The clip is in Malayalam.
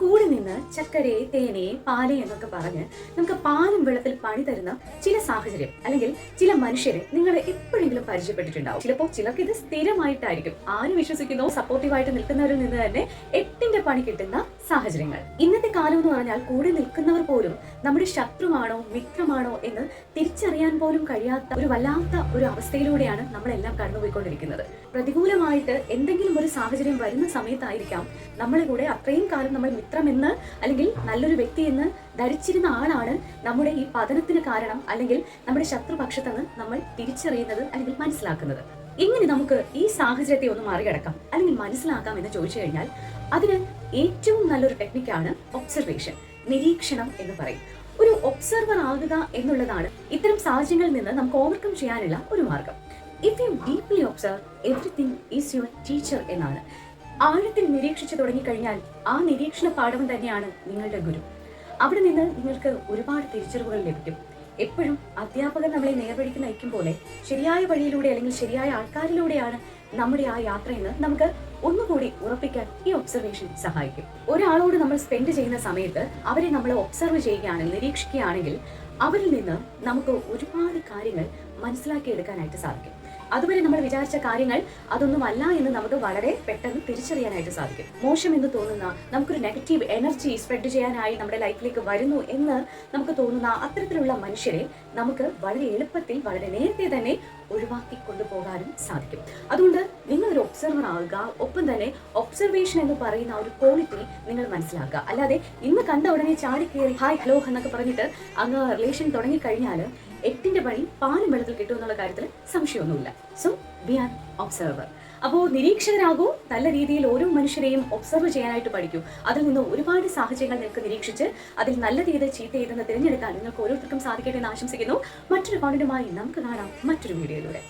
കൂടെ നിന്ന് ചക്കരയെ തേനെ പാൽ എന്നൊക്കെ പറഞ്ഞ് നമുക്ക് പാലും വെള്ളത്തിൽ പണി തരുന്ന ചില സാഹചര്യം അല്ലെങ്കിൽ ചില മനുഷ്യരെ നിങ്ങൾ എപ്പോഴെങ്കിലും പരിചയപ്പെട്ടിട്ടുണ്ടാവും. ചിലപ്പോൾ ചിലർക്ക് ഇത് സ്ഥിരമായിട്ടായിരിക്കും. ആര് വിശ്വസിക്കുന്നോ സപ്പോർട്ടീവായിട്ട് നിൽക്കുന്നവരിൽ നിന്ന് തന്നെ എട്ടിന്റെ പണി കിട്ടുന്ന സാഹചര്യങ്ങൾ. ഇന്നത്തെ കാലം എന്ന് പറഞ്ഞാൽ കൂടെ നിൽക്കുന്നവർ പോലും നമ്മുടെ ശത്രുവാണോ മിത്രമാണോ എന്ന് തിരിച്ചറിയാൻ പോലും കഴിയാത്ത ഒരു വല്ലാത്ത ഒരു അവസ്ഥയിലൂടെയാണ് നമ്മളെല്ലാം കടന്നുപോയിക്കൊണ്ടിരിക്കുന്നത്. പ്രതികൂലമായിട്ട് എന്തെങ്കിലും ഒരു സാഹചര്യം വരുന്ന സമയത്തായിരിക്കാം നമ്മളെ കൂടെ അത്രയും കാലം നമ്മൾ മിത്രമെന്ന് അല്ലെങ്കിൽ നല്ലൊരു വ്യക്തി എന്ന് ധരിച്ചിരുന്ന ആളാണ് നമ്മുടെ ഈ പതനത്തിന് കാരണം അല്ലെങ്കിൽ നമ്മുടെ ശത്രുപക്ഷത്തെന്ന് നമ്മൾ തിരിച്ചറിയുന്നത് അല്ലെങ്കിൽ മനസ്സിലാക്കുന്നത്. എങ്ങനെ നമുക്ക് ഈ സാഹചര്യത്തെ ഒന്ന് മറികടക്കാം. അല്ലെങ്കിൽ മനസ്സിലാക്കാം എന്ന് ചോദിച്ചു കഴിഞ്ഞാൽ അതിന് ഏറ്റവും നല്ലൊരു ടെക്നിക്കാണ് ഒബ്സർവേഷൻ നിരീക്ഷണം എന്ന് പറയും. ഒരു ഒബ്സർവർ ആകുക എന്നുള്ളതാണ് ഇത്തരം സാഹചര്യങ്ങളിൽ നിന്ന് നമുക്ക് ഓവർകം ചെയ്യാനുള്ള ഒരു മാർഗം. If you deeply observe everything is your teacher എന്നാണ്. ആഴത്തിൽ നിരീക്ഷിച്ചു തുടങ്ങിക്കഴിഞ്ഞാൽ ആ നിരീക്ഷണ പാഠം തന്നെയാണ് നിങ്ങളുടെ ഗുരു. അവിടെ നിന്ന് നിങ്ങൾക്ക് ഒരുപാട് തിരിച്ചറിവുകൾ ലഭിക്കും. എപ്പോഴും അധ്യാപകർ നമ്മളെ നേർവഴിക്ക് നയിക്കും പോലെ ശരിയായ വഴിയിലൂടെ അല്ലെങ്കിൽ ശരിയായ ആൾക്കാരിലൂടെയാണ് നമ്മുടെ ആ യാത്രയെന്ന് നമുക്ക് ഒന്നുകൂടി ഉറപ്പിക്കാൻ ഈ ഒബ്സർവേഷൻ സഹായിക്കും. ഒരാളോട് നമ്മൾ സ്പെൻഡ് ചെയ്യുന്ന സമയത്ത് അവരെ നമ്മൾ ഒബ്സർവ് ചെയ്യുകയാണെങ്കിൽ നിരീക്ഷിക്കുകയാണെങ്കിൽ അവരിൽ നിന്ന് നമുക്ക് ഒരുപാട് കാര്യങ്ങൾ മനസ്സിലാക്കിയെടുക്കാനായിട്ട് സാധിക്കും. അതുവരെ നമ്മൾ വിചാരിച്ച കാര്യങ്ങൾ അതൊന്നുമല്ല എന്ന് നമുക്ക് വളരെ പെട്ടെന്ന് തിരിച്ചറിയാനായിട്ട് സാധിക്കും. മോശം എന്ന് തോന്നുന്ന നമുക്കൊരു നെഗറ്റീവ് എനർജി സ്പ്രെഡ് ചെയ്യാനായി നമ്മുടെ ലൈഫിലേക്ക് വരുന്നു എന്ന് നമുക്ക് തോന്നുന്ന അത്തരത്തിലുള്ള മനുഷ്യരെ നമുക്ക് വളരെ എളുപ്പത്തിൽ വളരെ നേരത്തെ തന്നെ ഒഴിവാക്കി കൊണ്ടുപോകാനും സാധിക്കും. അതുകൊണ്ട് നിങ്ങൾ ഒബ്സർവർ ആവുക ഒപ്പം തന്നെ ഒബ്സർവേഷൻ എന്ന് പറയുന്ന ഒരു ക്വാളിറ്റി നിങ്ങൾ മനസ്സിലാക്കുക. അല്ലാതെ ഇന്ന് കണ്ട ഉടനെ ചാടി കയറി ഹായ് ഹലോ എന്നൊക്കെ പറഞ്ഞിട്ട് അങ്ങ് റിലേഷൻ തുടങ്ങി കഴിഞ്ഞാൽ എട്ടിന്റെ പണി പാലും വെള്ളത്തിൽ കിട്ടും എന്നുള്ള കാര്യത്തിൽ സംശയമൊന്നുമില്ല. സോ വി ആർ ഒബ്സർവർ അപ്പോൾ നിരീക്ഷകരാകൂ നല്ല രീതിയിൽ ഓരോ മനുഷ്യരെയും ഒബ്സർവ് ചെയ്യാനായിട്ട് പഠിക്കൂ. അതിൽ നിന്ന് ഒരുപാട് സാഹചര്യങ്ങൾ നിങ്ങൾക്ക് നിരീക്ഷിച്ച് അതിൽ നല്ല രീതിയിൽ ചീത്ത ചെയ്തെന്ന് തിരഞ്ഞെടുക്കാൻ നിങ്ങൾക്ക് ഓരോരുത്തർക്കും സാധിക്കട്ടെ എന്ന് ആശംസിക്കുന്നു. മറ്റൊരു കോണ്ടന്റുമായി നമുക്ക് കാണാം മറ്റൊരു വീഡിയോയിലൂടെ.